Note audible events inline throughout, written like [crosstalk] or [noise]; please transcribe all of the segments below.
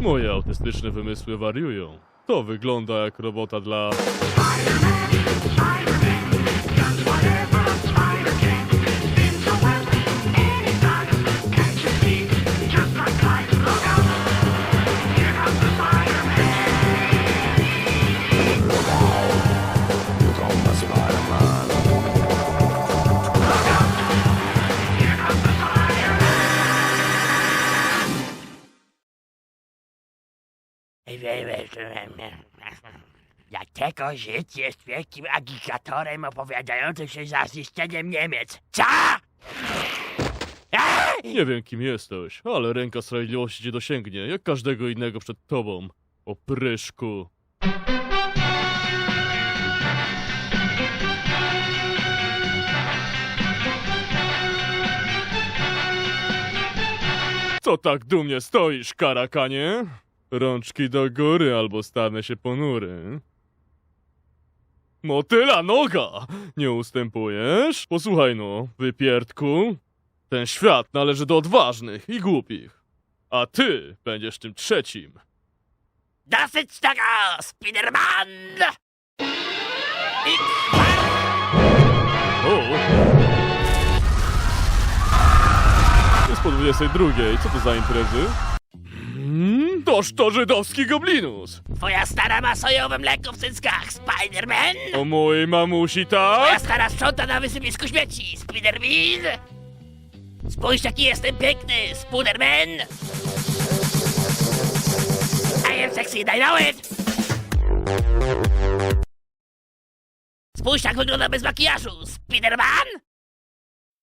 Moje autystyczne wymysły wariują. To wygląda jak robota dla... Dlatego Żyd jest wielkim agitatorem opowiadającym się za zniszczeniem Niemiec. Co? Nie wiem kim jesteś, ale ręka sprawiedliwości cię dosięgnie, jak każdego innego przed tobą. Opryszku. Co tak dumnie stoisz, karakanie? Rączki do góry, albo stanę się ponury. Motyla noga! Nie ustępujesz? Posłuchaj no, wypierdku. Ten świat należy do odważnych i głupich. A ty będziesz tym trzecim. Dosyć tego, Spiderman! I O! Jest po 22. Co to za imprezy? Toż to żydowski goblinus! twoja stara ma sojowe mleko w cyckach, Spiderman! O mojej mamusi, Twoja tak? stara sprząta na wysypisku śmieci, Spiderman! Spójrz jaki jestem piękny, Spiderman! I am sexy, and I know it! Spójrz jak wygląda bez makijażu, Spiderman!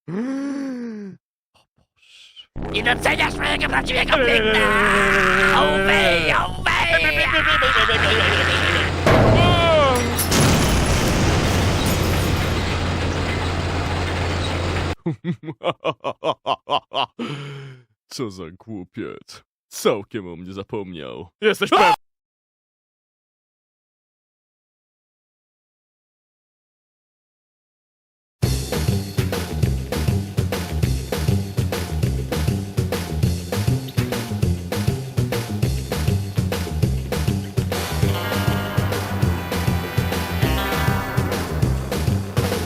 [gasps] Nie doceniasz mojego prawdziwego piękna! Owej, owej! [laughs] Co za głupiec. Całkiem o mnie zapomniał. Jesteś pewny?